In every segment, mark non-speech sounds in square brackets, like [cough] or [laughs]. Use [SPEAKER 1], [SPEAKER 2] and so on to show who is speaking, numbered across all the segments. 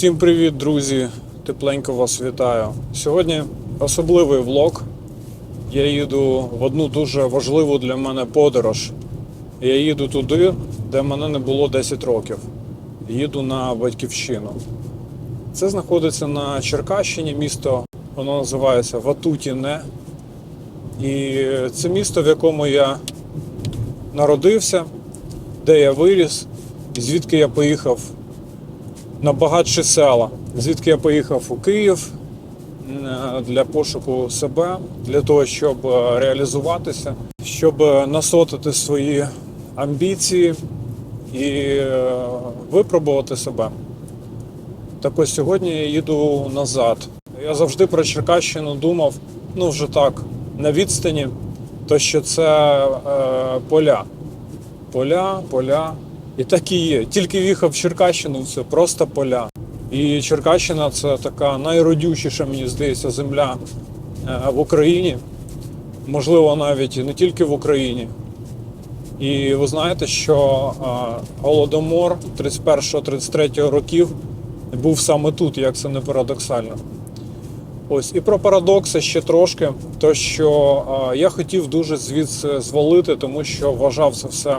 [SPEAKER 1] Всім привіт, друзі! Тепленько вас вітаю. Сьогодні особливий влог. Я їду в одну дуже важливу для мене подорож. Я їду туди, де мене не було 10 років. Їду на батьківщину. Це знаходиться на Черкащині, місто, воно називається Ватутіне. І це місто, в якому я народився, де я виріс, звідки я поїхав на багатші села, звідки я поїхав у Київ е, для пошуку себе, для того, щоб е, реалізуватися, щоб е, насотити свої амбіції і випробувати себе. Так ось сьогодні я їду назад. Я завжди про Черкащину думав, ну вже так, на відстані, то що це е, поля. Поля, поля. І так і є. Тільки в'їхав в Черкащину, це просто поля. І Черкащина це така найродючіша, мені здається, земля е, в Україні. Можливо, навіть не тільки в Україні. І ви знаєте, що е, голодомор 31-33 років був саме тут, як це не парадоксально. Ось і про парадокси ще трошки. То що е, я хотів дуже звідси звалити, тому що вважав це все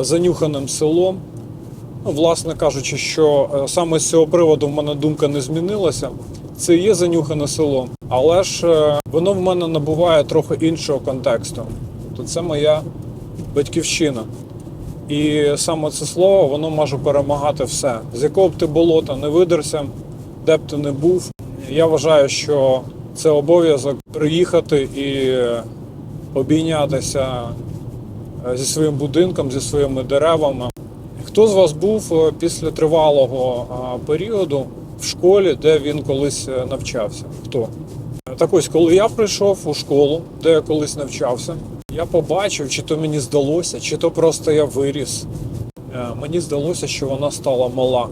[SPEAKER 1] занюханим селом. Ну, власне кажучи, що е, саме з цього приводу в мене думка не змінилася. Це є занюхане село, але ж е, воно в мене набуває трохи іншого контексту. Тобто це моя батьківщина. І саме це слово воно може перемагати все. З якого б ти болота не видерся, де б ти не був. Я вважаю, що це обов'язок приїхати і обійнятися е, зі своїм будинком, зі своїми деревами. Хто з вас був е, після тривалого періоду в школі, де він колись е, навчався? Хто? Так ось, коли я прийшов у школу, де я колись навчався, я побачив, чи то мені здалося, чи то просто я виріс. Е, Мені здалося, що вона стала мала.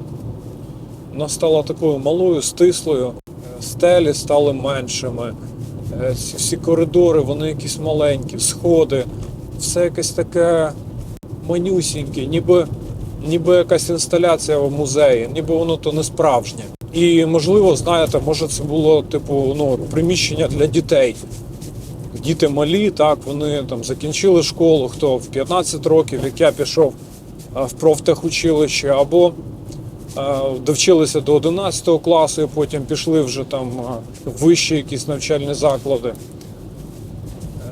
[SPEAKER 1] Вона стала такою малою, стислою, Е, стелі стали меншими. Е, Всі коридори, вони якісь маленькі, сходи, все якесь таке манюсіньке, ніби, ніби якась інсталяція в музеї, ніби воно то не справжнє. І можливо, знаєте, може це було типу ну, приміщення для дітей. Діти малі, так, вони там закінчили школу, хто в 15 років, як я пішов в профтехучилище, або довчилися до 11 класу, і потім пішли вже там в вищі якісь навчальні заклади.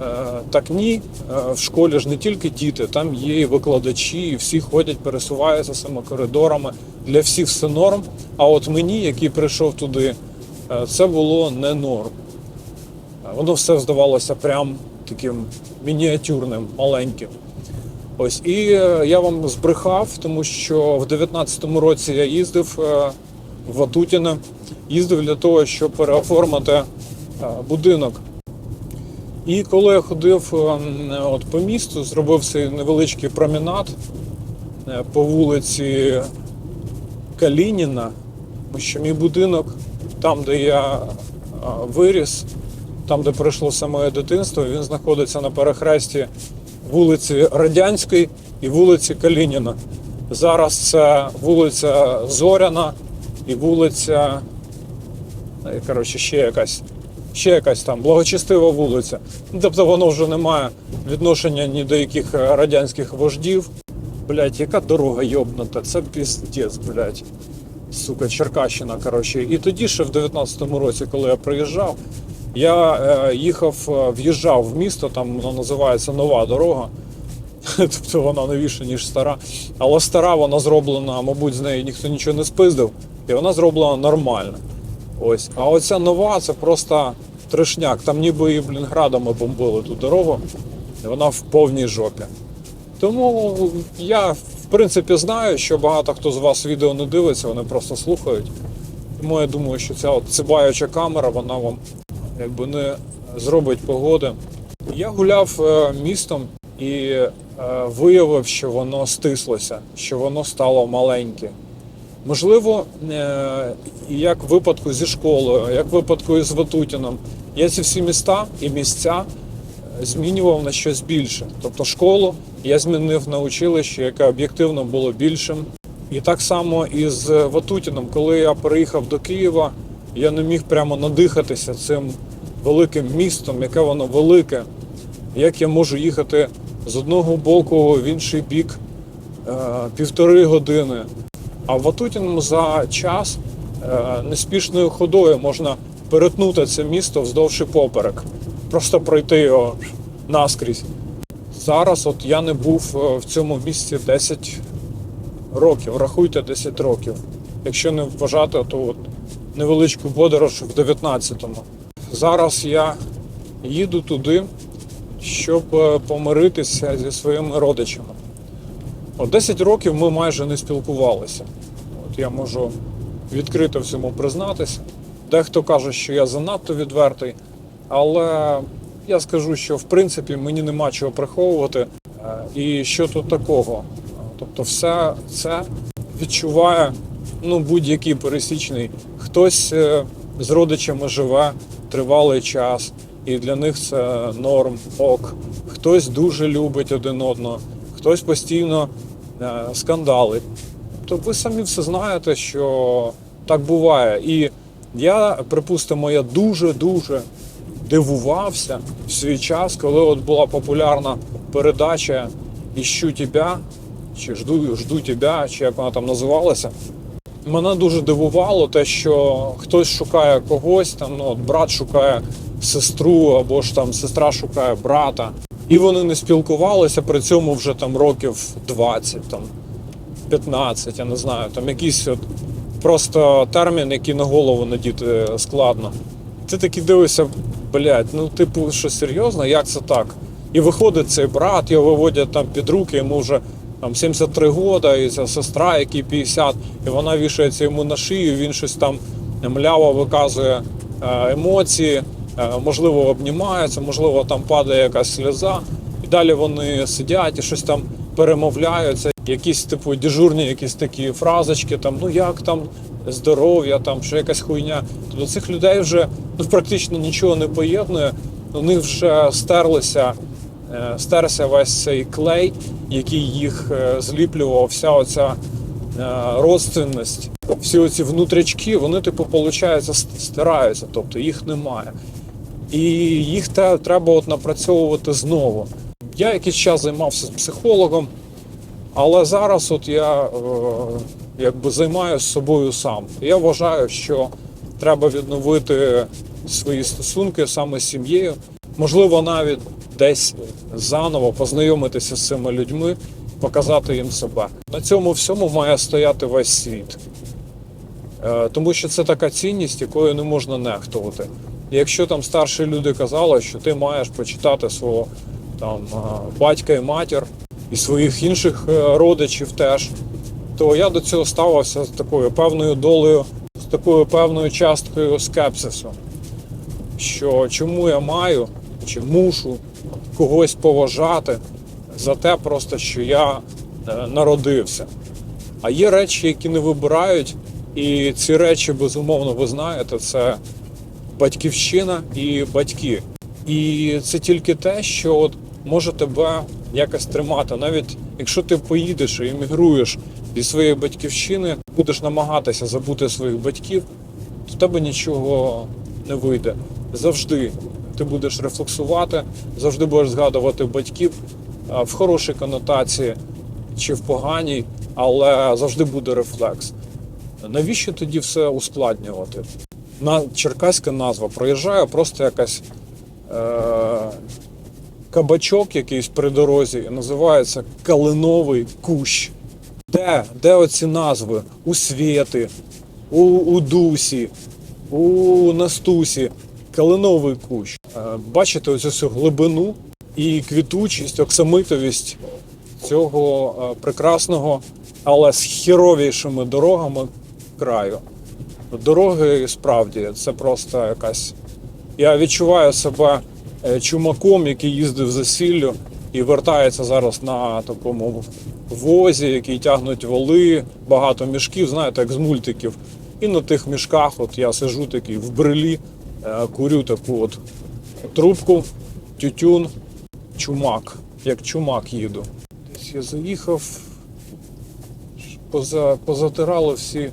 [SPEAKER 1] Е, Так ні, Е, в школі ж не тільки діти, там є і викладачі, і всі ходять, пересуваються цими коридорами. Для всіх все норм. А от мені, який прийшов туди, е, це було не норм. Воно все здавалося прям таким мініатюрним, маленьким. Ось і я вам збрехав, тому що в 19-му році я їздив в Ватутіне, їздив для того, щоб переоформити будинок. І коли я ходив ем, от по місту, зробив цей невеличкий промінад е, по вулиці Калініна, що мій будинок, там, де я е, виріс, там, де пройшло моє дитинство, він знаходиться на перехресті вулиці Радянської і вулиці Калініна. Зараз це вулиця Зоряна і вулиця, е, коротше, ще якась ще якась там благочестива вулиця. Тобто воно вже не має відношення ні до яких е, радянських вождів. Блять, яка дорога йобнута, це піздець, блять. Сука, Черкащина, коротше. І тоді ще в 19-му році, коли я приїжджав, я е, їхав, е, в'їжджав в місто, там воно називається нова дорога. [laughs] Тобто вона новіша, ніж стара. Але стара вона зроблена, мабуть, з неї ніхто нічого не спиздив, і вона зроблена нормально. Ось. А оця нова це просто трешняк. Там ніби її, блін, градами бомбили ту дорогу, і вона в повній жопі. Тому я, в принципі, знаю, що багато хто з вас відео не дивиться, вони просто слухають. Тому я думаю, що ця от цибаюча камера, вона вам якби не зробить погоди. Я гуляв е, містом і е, виявив, що воно стислося, що воно стало маленьке. Можливо, е, як в випадку зі школою, як в випадку із Ватутіном, я ці всі міста і місця е, змінював на щось більше. Тобто школу я змінив на училище, яке об'єктивно було більшим. І так само і з Ватутіним, коли я переїхав до Києва, я не міг прямо надихатися цим великим містом, яке воно велике, як я можу їхати з одного боку в інший бік е, півтори години. А в Ватутіному за час е, неспішною ходою можна перетнути це місто вздовж і поперек, просто пройти його наскрізь. Зараз от я не був е, в цьому місці 10 років, рахуйте 10 років. Якщо не вважати, то от невеличку подорож в 19-му. Зараз я їду туди, щоб е, помиритися зі своїми родичами. От 10 років ми майже не спілкувалися. От я можу відкрито всьому признатися. Дехто каже, що я занадто відвертий, але я скажу, що в принципі мені нема чого приховувати. Е, І що тут такого? Тобто, все це відчуває ну, будь-який пересічний. Хтось е, з родичами живе тривалий час, і для них це норм, ок. Хтось дуже любить один одного, хтось постійно е, скандалить. Тобто ви самі все знаєте, що так буває. І я, припустимо, я дуже-дуже дивувався в свій час, коли от була популярна передача Іщу тебе, чи жду, жду тебе, чи як вона там називалася. Мене дуже дивувало те, що хтось шукає когось, там ну, от брат шукає сестру, або ж там сестра шукає брата. І вони не спілкувалися при цьому вже там років 20, там 15, я не знаю, там якийсь от просто термін, який на голову надіти складно. Ти такий дивишся, блядь, ну типу, що серйозно, як це так? І виходить цей брат, його виводять там під руки, йому вже там 73 года, і ця сестра, якій 50, і вона вішається йому на шию, він щось там мляво виказує е, емоції, е, можливо, обнімається, можливо, там падає якась сльоза. І далі вони сидять і щось там перемовляються. Якісь типу дежурні, якісь такі фразочки, там ну як там здоров'я, там що якась хуйня. Тобто цих людей вже ну, практично нічого не поєднує. У них вже стерлися, е, стерся весь цей клей, який їх е, зліплював, вся оця е, родственність, всі оці внутрячки, вони, типу, виходить, стираються, тобто їх немає. І їх треба от напрацьовувати знову. Я якийсь час займався з психологом, але зараз от я е, якби займаюся собою сам. Я вважаю, що треба відновити свої стосунки саме з сім'єю. Можливо, навіть десь заново познайомитися з цими людьми, показати їм себе. На цьому всьому має стояти весь світ. Е, Тому що це така цінність, якою не можна нехтувати. Якщо там старші люди казали, що ти маєш почитати свого там батька і матір і своїх інших е, родичів теж, то я до цього ставився з такою певною долею, з такою певною часткою скепсису. Що чому я маю чи мушу когось поважати за те, просто що я е, народився. А є речі, які не вибирають, і ці речі, безумовно, ви знаєте, це батьківщина і батьки. І це тільки те, що от може тебе якось тримати. Навіть якщо ти поїдеш і емігруєш зі своєї батьківщини, будеш намагатися забути своїх батьків, то в тебе нічого не вийде. Завжди ти будеш рефлексувати, завжди будеш згадувати батьків в хорошій конотації чи в поганій, але завжди буде рефлекс. Навіщо тоді все ускладнювати? На черкаська назва проїжджає просто якась е- кабачок якийсь при дорозі, називається Калиновий кущ. Де? Де оці назви? У Свєти, у, у Дусі, у Настусі. Калиновий кущ. Е, Бачите оцю всю глибину і квітучість, оксамитовість цього е, прекрасного, але з хіровішими дорогами краю. Дороги справді це просто якась. Я відчуваю себе е, чумаком, який їздив за сіллю і вертається зараз на такому возі, який тягнуть воли, багато мішків, знаєте, як з мультиків. І на тих мішках от я сижу такий в брелі, е, курю таку от трубку, тютюн, чумак. Як чумак їду. Десь я заїхав. поза, позатирали всі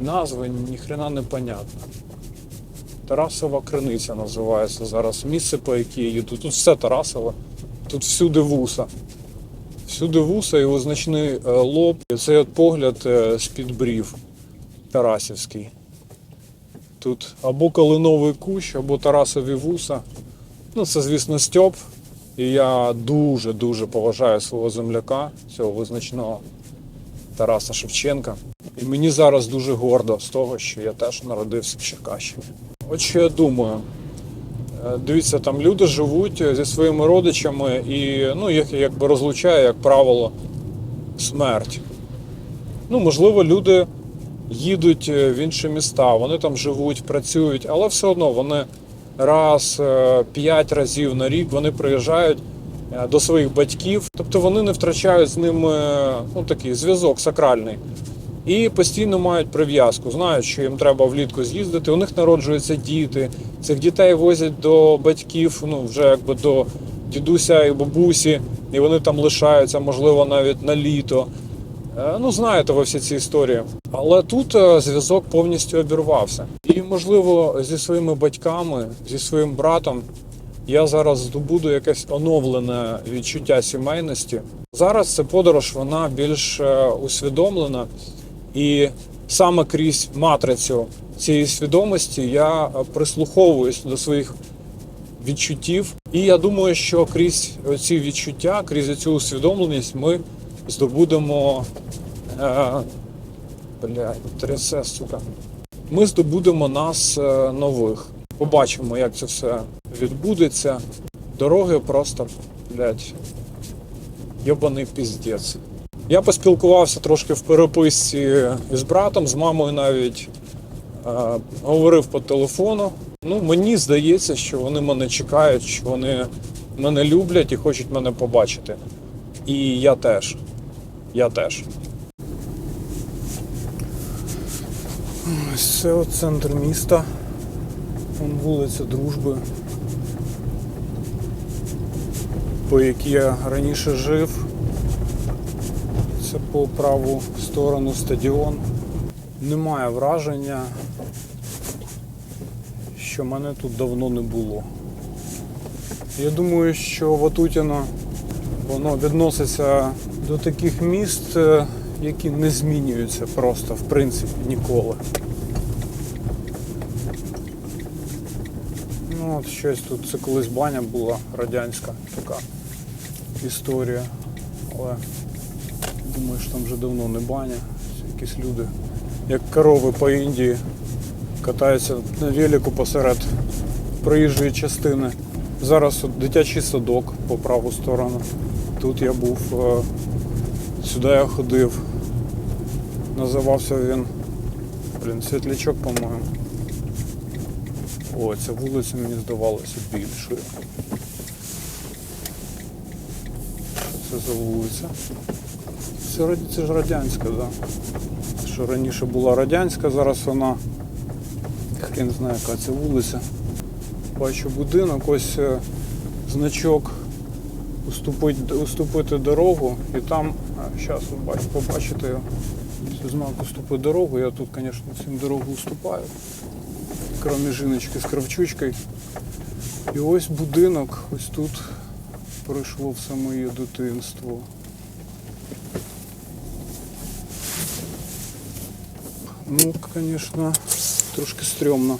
[SPEAKER 1] назви, ніхрена не понятно. Тарасова криниця називається зараз. Місце, по яке я їду. Тут все Тарасове, тут всюди вуса. Всюди вуса і визначний е, лоб. І цей от погляд е, з-під брів Тарасівський. Тут або калиновий кущ, або Тарасові вуса. Ну, це, звісно, Стьоп. І я дуже-дуже поважаю свого земляка, цього визначного Тараса Шевченка. І мені зараз дуже гордо з того, що я теж народився в Черкащині. От що я думаю. Е, Дивіться, там люди живуть зі своїми родичами, і ну, їх якби розлучає, як правило, смерть. Ну, можливо, люди їдуть е, в інші міста, вони там живуть, працюють, але все одно вони раз, е, п'ять разів на рік вони приїжджають е, до своїх батьків, тобто вони не втрачають з ними ну, такий зв'язок сакральний. І постійно мають прив'язку, знають, що їм треба влітку з'їздити. У них народжуються діти. Цих дітей возять до батьків, ну вже якби до дідуся і бабусі, і вони там лишаються, можливо, навіть на літо. Е, Ну, знаєте ви всі ці історії. Але тут е, зв'язок повністю обірвався. І, можливо, зі своїми батьками, зі своїм братом я зараз здобуду якесь оновлене відчуття сімейності. Зараз ця подорож вона більш е, усвідомлена, і саме крізь матрицю цієї свідомості я е, прислуховуюсь до своїх відчуттів. І я думаю, що крізь ці відчуття, крізь цю усвідомленість ми здобудемо. Е, блядь, трясе, сука. Ми здобудемо нас е, нових. Побачимо, як це все відбудеться. Дороги просто, блядь, йобаний піздець. Я поспілкувався трошки в переписці з братом, з мамою навіть говорив по телефону. Ну, мені здається, що вони мене чекають, що вони мене люблять і хочуть мене побачити. І я теж. Я теж. Ось це от центр міста. Вон вулиця Дружби, по якій я раніше жив. Це по праву сторону стадіон. Немає враження, що мене тут давно не було. Я думаю, що Ватутіно воно відноситься до таких міст, е, які не змінюються просто в принципі ніколи. Ну от щось тут це колись баня була радянська така історія. Але думаю, що там вже давно не баня. Якісь люди, як корови по Індії, катаються на велику посеред проїжджої частини. Зараз от дитячий садок по праву сторону. Тут я був, е, сюди я ходив. Називався він, блін, світлячок, по-моєму. О, ця вулиця мені здавалася більшою. Це за вулиця? Це, це ж радянська? Да? Що раніше була радянська, зараз вона. Хрен знає, яка це вулиця. Бачу будинок, ось е, значок уступити, уступити дорогу і там, зараз побачите його, знак уступити дорогу, я тут, звісно, цим дорогу уступаю. Кроме жіночки з кравчучкою. І ось будинок, ось тут пройшло все моє дитинство. Ну, звісно, трошки стрьомно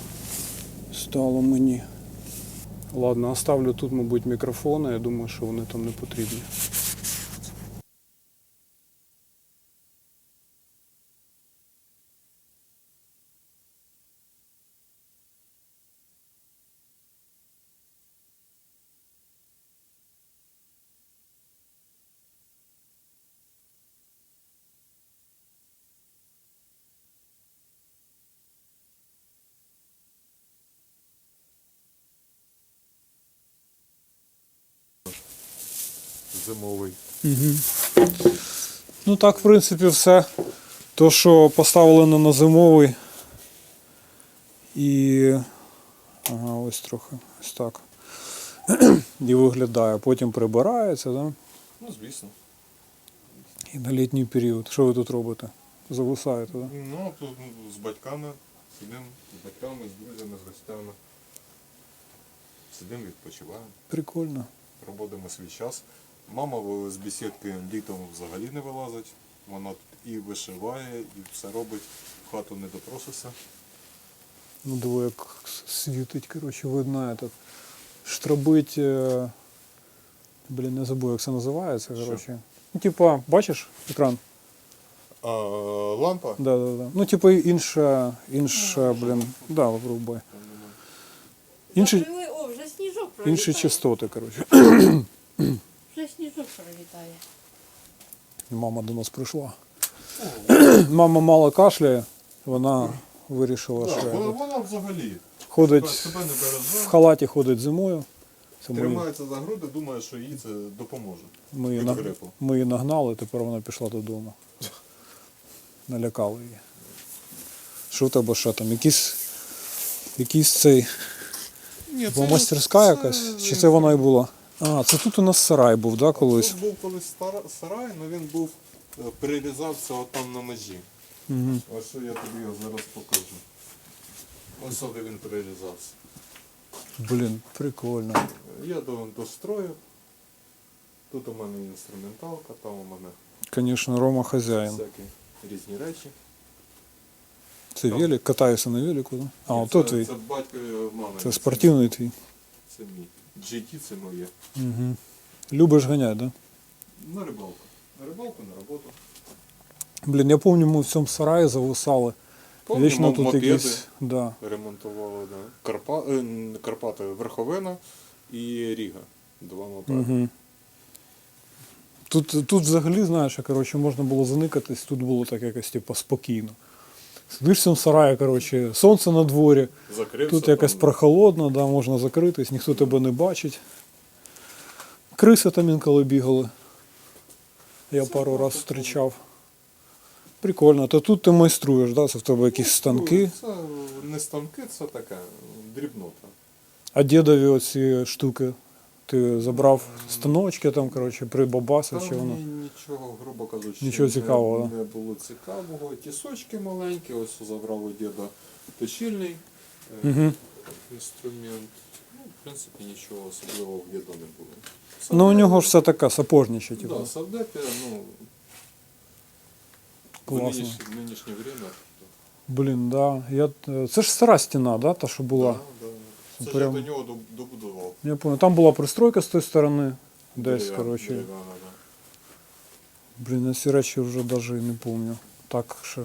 [SPEAKER 1] стало мені. Ладно, оставлю тут, мабуть, мікрофони, я думаю, що вони там не потрібні.
[SPEAKER 2] Зимовий.
[SPEAKER 1] Угу. Ну так, в принципі, все. То, що поставлено на зимовий. І. Ага, ось трохи. Ось так. І виглядає. Потім прибирається, да?
[SPEAKER 2] Ну, звісно.
[SPEAKER 1] І на літній період. Що ви тут робите? зависаєте, да?
[SPEAKER 2] Ну, тут ну, з батьками сидимо, з батьками, з друзями, з гостями. Сидимо, відпочиваємо,
[SPEAKER 1] Прикольно.
[SPEAKER 2] проводимо свій час. Мама з бесідки літом взагалі не вилазить. Вона тут і вишиває, і все робить, в хату не допроситься.
[SPEAKER 1] Ну, диво, як світить, коротше, видно этот. Штрабить. е, Блін, не забув, як це називається, коротше. Ну, типа, бачиш екран?
[SPEAKER 2] А лампа?
[SPEAKER 1] Да, да, да. Ну, типу, інша, інша, блін, да, врубай. Інші,
[SPEAKER 3] Закрили, О, вже сніжок пролітає.
[SPEAKER 1] інші частоти, коротше.
[SPEAKER 3] Вже сніжок пролітає.
[SPEAKER 1] Мама до нас прийшла. Мама мало кашляє, вона вирішила,
[SPEAKER 2] Так,
[SPEAKER 1] що
[SPEAKER 2] вона, взагалі
[SPEAKER 1] ходить
[SPEAKER 2] себе не
[SPEAKER 1] в халаті ходить зимою. Це ми,
[SPEAKER 2] тримається за груди, думає, що їй це допоможе.
[SPEAKER 1] ми, її
[SPEAKER 2] від
[SPEAKER 1] наг-
[SPEAKER 2] грипу.
[SPEAKER 1] ми її нагнали, тепер вона пішла додому. Налякали її. Що в тебе ще там? Якийсь, якийсь цей
[SPEAKER 2] Ні,
[SPEAKER 1] була мастерська якась? Чи це вона і була? А, це тут у нас сарай був, да, колись?
[SPEAKER 2] Тут був колись стара- сарай, але він був е, перерізався отам на межі.
[SPEAKER 1] Угу.
[SPEAKER 2] Ось що я тобі його зараз покажу. Ось де він перерізався.
[SPEAKER 1] Блін, прикольно.
[SPEAKER 2] Я до, дострою. Тут у мене інструменталка, там у мене
[SPEAKER 1] Звісно, Рома хазяїн.
[SPEAKER 2] всякі різні речі.
[SPEAKER 1] Це велик, катаюся на велику, да? А,
[SPEAKER 2] Ні, це,
[SPEAKER 1] твій.
[SPEAKER 2] Це батько і мами.
[SPEAKER 1] Це спортивний твій.
[SPEAKER 2] Це мій. GT це моє.
[SPEAKER 1] Угу. Любиш ганяти, да?
[SPEAKER 2] На рибалку. На рибалку, на роботу.
[SPEAKER 1] Блін, я пам'ятаю, ми в цьому сараї зависали.
[SPEAKER 2] Помню,
[SPEAKER 1] Вічно тут
[SPEAKER 2] мопеди
[SPEAKER 1] якісь. Да.
[SPEAKER 2] ремонтували, да. Карпа... е, Карпати, Верховина і Ріга. Два мопеди.
[SPEAKER 1] Угу. Тут, тут взагалі, знаєш, коротше, можна було заникатись, тут було так якось типу, спокійно. Сидиш в цьому сараї, коротше, сонце на дворі,
[SPEAKER 2] Закрився.
[SPEAKER 1] тут якось
[SPEAKER 2] там,
[SPEAKER 1] прохолодно, да, можна закритись, ніхто тебе не бачить. Криси там інколи бігали. Я
[SPEAKER 2] Це
[SPEAKER 1] пару раз зустрічав. Прикольно. То тут ти майструєш, да? це в тебе якісь станки.
[SPEAKER 2] Ну, Це не станки, це така дрібнота.
[SPEAKER 1] А дідові оці штуки. Ти забрав станочки там, коротше, прибабасив, чи воно.
[SPEAKER 2] мені нічого, грубо кажучи,
[SPEAKER 1] Нічого
[SPEAKER 2] не-
[SPEAKER 1] цікавого,
[SPEAKER 2] не, було цікавого. Тісочки маленькі, ось забрав у діда точильний е,
[SPEAKER 1] Угу.
[SPEAKER 2] інструмент. Ну, в принципі, нічого особливого в діда не було.
[SPEAKER 1] Ну у нього ж все таке сапожниче, типу.
[SPEAKER 2] Да, савдепія, ну, в
[SPEAKER 1] Класно.
[SPEAKER 2] нинішнє, в нинішнє время.
[SPEAKER 1] Блін, да. Я... е, Це ж стара стіна, да, та, що була.
[SPEAKER 2] Да. Це
[SPEAKER 1] Прям-
[SPEAKER 2] я до нього добудував.
[SPEAKER 1] Я пам'ятаю, там була пристройка з тої сторони. Десь,
[SPEAKER 2] Дерев'яна-
[SPEAKER 1] коротше.
[SPEAKER 2] дерев'яна, да.
[SPEAKER 1] Блін, я ці речі вже навіть не пам'ятаю. Так, що.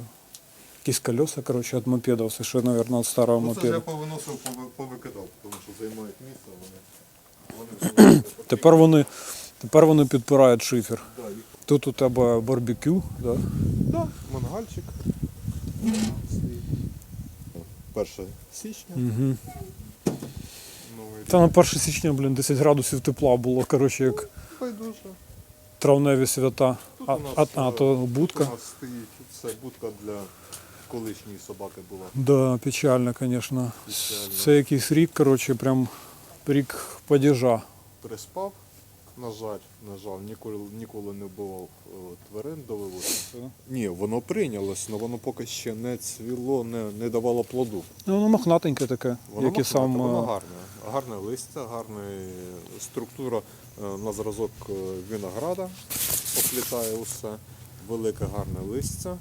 [SPEAKER 1] Якісь колеса, коротше, від мопеда, все ще, мабуть, від старого
[SPEAKER 2] Ну, це ж я
[SPEAKER 1] мопеда.
[SPEAKER 2] повиносив, пови- повикидав, тому що займають місце вони. вони [clears throat] вже.
[SPEAKER 1] Тепер вони, тепер вони підпирають шифер.
[SPEAKER 2] Да, їх
[SPEAKER 1] Тут у тебе барбекю, да?
[SPEAKER 2] Да, мангальчик. Свій. 1 січня.
[SPEAKER 1] Угу. Та на 1 січня, блін, 10 градусів тепла було, коротше, як
[SPEAKER 2] Байдуже.
[SPEAKER 1] травневі свята.
[SPEAKER 2] Тут
[SPEAKER 1] А,
[SPEAKER 2] у нас,
[SPEAKER 1] а, а
[SPEAKER 2] е,
[SPEAKER 1] то
[SPEAKER 2] Тут
[SPEAKER 1] будка.
[SPEAKER 2] у нас стоїть, це будка для колишньої собаки була.
[SPEAKER 1] Да, печально, звісно.
[SPEAKER 2] Печально.
[SPEAKER 1] Це якийсь рік, коротше, прям рік падежа.
[SPEAKER 2] Приспав, на жаль, на жаль, ніколи, ніколи не було е, тварин до вивозу. Ні, воно прийнялось, але воно поки ще не цвіло, не, не давало плоду.
[SPEAKER 1] Ну, воно мохнатеньке таке,
[SPEAKER 2] Воно
[SPEAKER 1] як і
[SPEAKER 2] мохнате,
[SPEAKER 1] сам.
[SPEAKER 2] воно
[SPEAKER 1] е,
[SPEAKER 2] гарне. Гарне листя, гарна структура е, на зразок винограда оплітає усе. Велике гарне листя.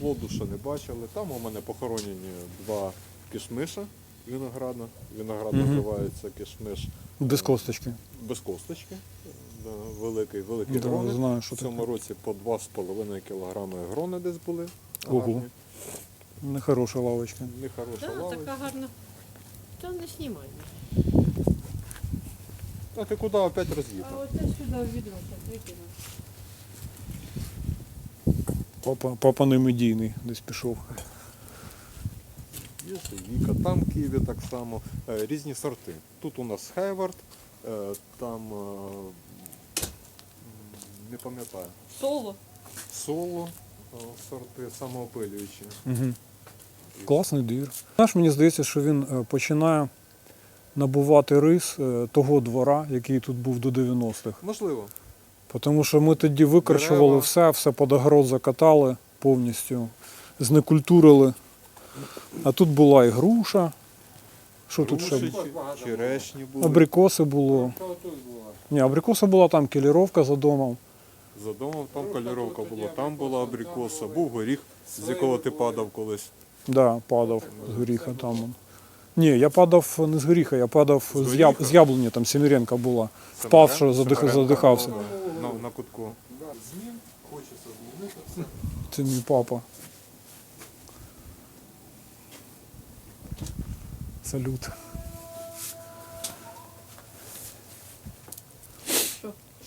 [SPEAKER 2] Плоду ще не бачили. Там у мене похоронені два кишмиша винограда. Виноград називається кишмиш
[SPEAKER 1] Без косточки.
[SPEAKER 2] без косточки. Да, великий, великий
[SPEAKER 1] Да,
[SPEAKER 2] грони.
[SPEAKER 1] знаю, що
[SPEAKER 2] В цьому
[SPEAKER 1] таке.
[SPEAKER 2] році по 2,5 кг грони десь були.
[SPEAKER 1] Ого.
[SPEAKER 2] Гарні.
[SPEAKER 1] Нехороша лавочка.
[SPEAKER 2] Нехороша
[SPEAKER 3] Да,
[SPEAKER 2] лава.
[SPEAKER 3] така гарна. Та не знімай.
[SPEAKER 2] А ти куди опять
[SPEAKER 3] А
[SPEAKER 2] роз'їхав?
[SPEAKER 3] оце сюди в відро так викину.
[SPEAKER 1] Папа, папа не медійний, десь пішов.
[SPEAKER 2] Є Віка, там в Києві так само. Е, Різні сорти. Тут у нас Хейвард, е, там е, не пам'ятаю.
[SPEAKER 3] Соло.
[SPEAKER 2] Соло сорти самоопилюючі.
[SPEAKER 1] Угу. Класний двір. Знаєш, мені здається, що він починає набувати рис того двора, який тут був до 90-х.
[SPEAKER 2] Можливо.
[SPEAKER 1] Тому що ми тоді викорчували
[SPEAKER 2] Дерева.
[SPEAKER 1] все, все під огород закатали повністю, знекультурили. А тут була і груша. Що тут ще? Було?
[SPEAKER 2] черешні були.
[SPEAKER 1] Абрикоси було. Ні, абрикоси була там келіровка за домом.
[SPEAKER 2] За домом там кольоровка була, там була абрикоса, був горіх, з якого ти падав колись.
[SPEAKER 1] Да, падав з горіха там. Ні, я падав не з горіха, я падав
[SPEAKER 2] З
[SPEAKER 1] з, яб... з яблуні, там Сіміренка була. Впав, що задих... Задихався.
[SPEAKER 2] На, на кутку.
[SPEAKER 1] Це мій папа. Салют.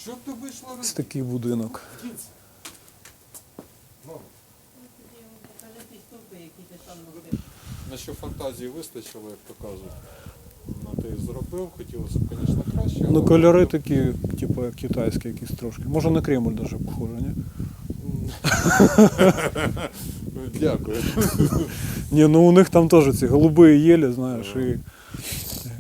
[SPEAKER 2] Щоб ти вийшла
[SPEAKER 1] Ось такий будинок.
[SPEAKER 2] На що фантазії вистачило, як то кажуть. На те і зробив, хотілося б, звісно, краще.
[SPEAKER 1] Ну,
[SPEAKER 2] але-
[SPEAKER 1] кольори такі, типу, як китайські якісь трошки. Може на Кремль даже похоже, ні? [laughs]
[SPEAKER 2] Дякую. [laughs]
[SPEAKER 1] Ні, ну у них там теж ці голуби єлі, знаєш, і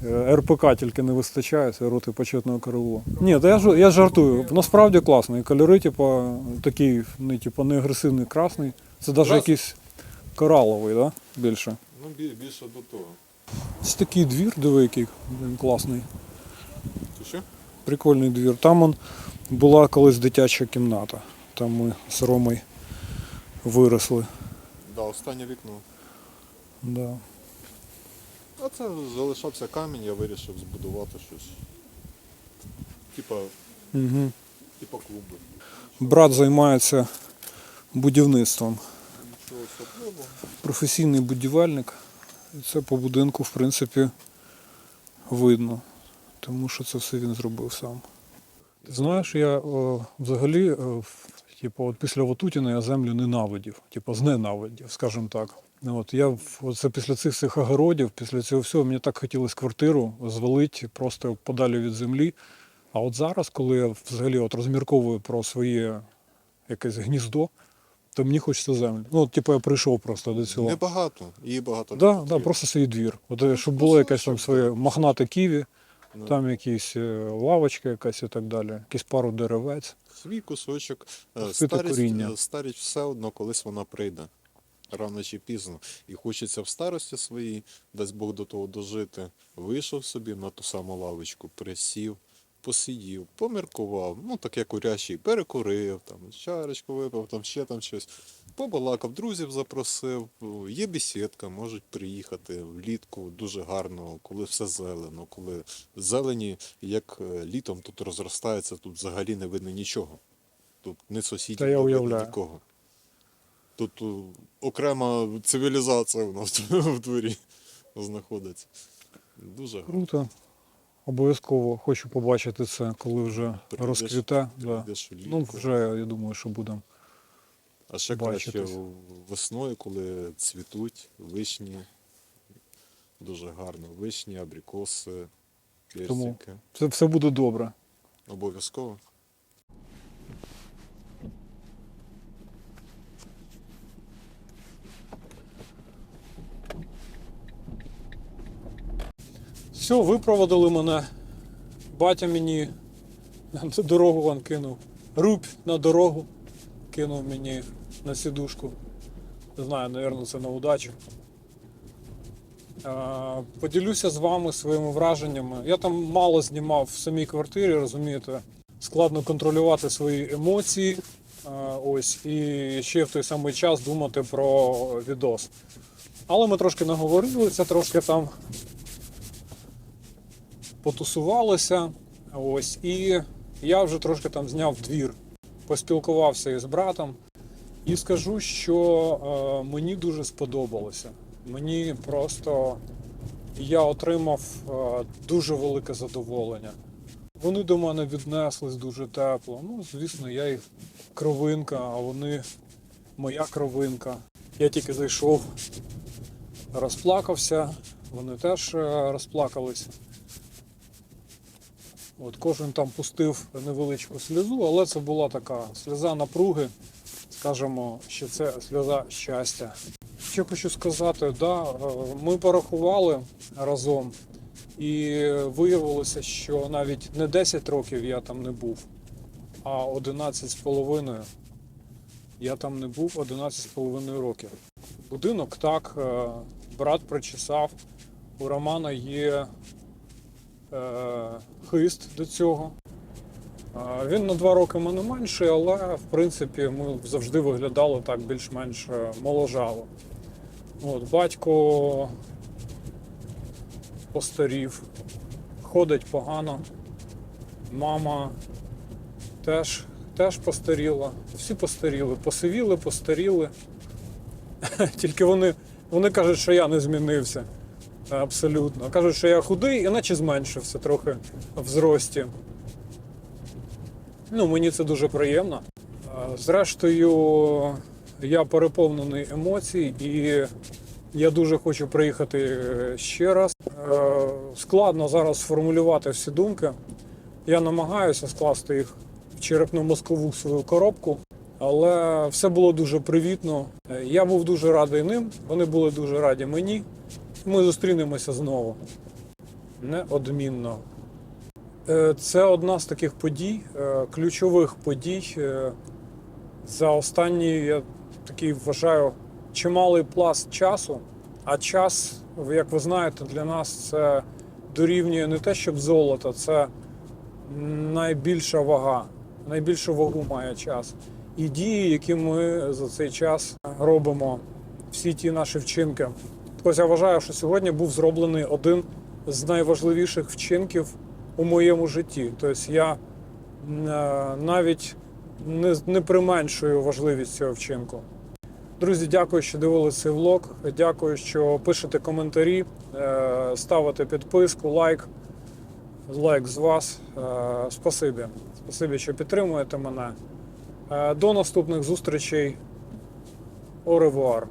[SPEAKER 1] е, РПК тільки не вистачає, це роти почетного КРУ. Ні, та я, ж- я жартую. Насправді класно. І кольори, типу, такі, не, типу, не агресивний красний. Це навіть якийсь кораловий, да? більше.
[SPEAKER 2] Ну, більше до того.
[SPEAKER 1] Ось такий двір, диви, який він класний.
[SPEAKER 2] Що?
[SPEAKER 1] Прикольний двір. Там он була колись дитяча кімната. Там ми з Ромою виросли.
[SPEAKER 2] Да, останнє вікно.
[SPEAKER 1] Да.
[SPEAKER 2] А це залишався камінь, я вирішив збудувати щось. Типа,
[SPEAKER 1] Угу.
[SPEAKER 2] типа клуби.
[SPEAKER 1] Брат займається будівництвом.
[SPEAKER 2] Нічого особливого.
[SPEAKER 1] Професійний будівельник. І це по будинку, в принципі, видно. Тому що це все він зробив сам. Знаєш, я о, взагалі, о, в- типу, от після Ватутіна я землю ненавидів, типу, зненавидів, скажімо так. От я оце після цих всіх огородів, після цього всього, мені так хотілося квартиру звалити просто подалі від землі. А от зараз, коли я взагалі от розмірковую про своє якесь гніздо, то мені хочеться землю. Ну, от, типу, я прийшов просто до цього.
[SPEAKER 2] Небагато, її багато. не
[SPEAKER 1] Да, да, просто свій двір. От, щоб
[SPEAKER 2] Ну,
[SPEAKER 1] було якесь там своє
[SPEAKER 2] було.
[SPEAKER 1] мохнате ківі. Там якісь е, лавочка якась і так далі, якісь пару деревець.
[SPEAKER 2] Свій кусочок. Е, Старість, е, старість все одно, колись вона прийде. Рано чи пізно. І хочеться в старості своїй, дасть Бог до того дожити. Вийшов собі на ту саму лавочку, присів, посидів, поміркував, ну так як урящий, перекурив, там, чарочку випив, там ще там щось. Побалакав, друзів запросив. Є бесідка, можуть приїхати влітку дуже гарно, коли все зелено, коли зелені, як е, літом тут розростається, тут взагалі не видно нічого. Тут не сусідів, не видно нікого. Тут е, окрема цивілізація у нас [laughs] в дворі знаходиться. Дуже гарно.
[SPEAKER 1] Круто. Обов'язково хочу побачити це, коли вже
[SPEAKER 2] Прийдеш-
[SPEAKER 1] розквіте. Да.
[SPEAKER 2] Прийдеш влітку.
[SPEAKER 1] Ну, вже я думаю, що будемо.
[SPEAKER 2] А ще краще
[SPEAKER 1] бачитись.
[SPEAKER 2] весною, коли цвітуть вишні. Дуже гарно. Вишні, абрикоси, персики.
[SPEAKER 1] Це все буде добре.
[SPEAKER 2] Обов'язково.
[SPEAKER 1] Все, випроводили мене. Батя мені на дорогу вон кинув. Рубь на дорогу кинув мені на сідушку. Не знаю, напевно, це на удачу. Поділюся з вами своїми враженнями. Я там мало знімав в самій квартирі, розумієте. Складно контролювати свої емоції. Ось, і ще в той самий час думати про відос. Але ми трошки наговорилися, трошки там потусувалися. Ось, і я вже трошки там зняв двір, поспілкувався із братом. І скажу, що е, мені дуже сподобалося. Мені просто я отримав е, дуже велике задоволення. Вони до мене віднеслись дуже тепло. Ну, звісно, я їх кровинка, а вони моя кровинка. Я тільки зайшов, розплакався, вони теж е, розплакались. От кожен там пустив невеличку сльозу, але це була така сльоза напруги. Скажемо, що це сльоза щастя. Що хочу сказати, да, е, ми порахували разом, і виявилося, що навіть не 10 років я там не був, а 11 з половиною. Я там не був 11 з половиною років. Будинок так, е, брат причесав. У Романа є хист до цього. Е, Він на два роки мене менший, але в принципі ми завжди виглядали так більш-менш е, моложаво. От, батько постарів, ходить погано. Мама теж, теж постаріла. Всі постаріли, посивіли, постаріли. [laughs] Тільки вони, вони кажуть, що я не змінився. Абсолютно. Кажуть, що я худий, іначе зменшився трохи в зрості. Ну, мені це дуже приємно. Зрештою, я переповнений емоцій і я дуже хочу приїхати е, ще раз. Е, Складно зараз сформулювати всі думки. Я намагаюся скласти їх в черепно-мозкову свою коробку, але все було дуже привітно. Е, Я був дуже радий ним, вони були дуже раді мені. Ми зустрінемося знову. Неодмінно. Е, Це одна з таких подій, е, ключових подій е, за останні, я такий вважаю, чималий пласт часу. А час, як ви знаєте, для нас це дорівнює не те, щоб золото, це найбільша вага, найбільшу вагу має час. І дії, які ми за цей час робимо, всі ті наші вчинки. Я вважаю, що сьогодні був зроблений один з найважливіших вчинків у моєму житті. Тобто я е, навіть не, не применшую важливість цього вчинку. Друзі, дякую, що дивилися цей влог. Дякую, що пишете коментарі, е, ставите підписку, лайк. Лайк з вас. Е, Спасибі. Спасибі, що підтримуєте мене. До наступних зустрічей. Revoir.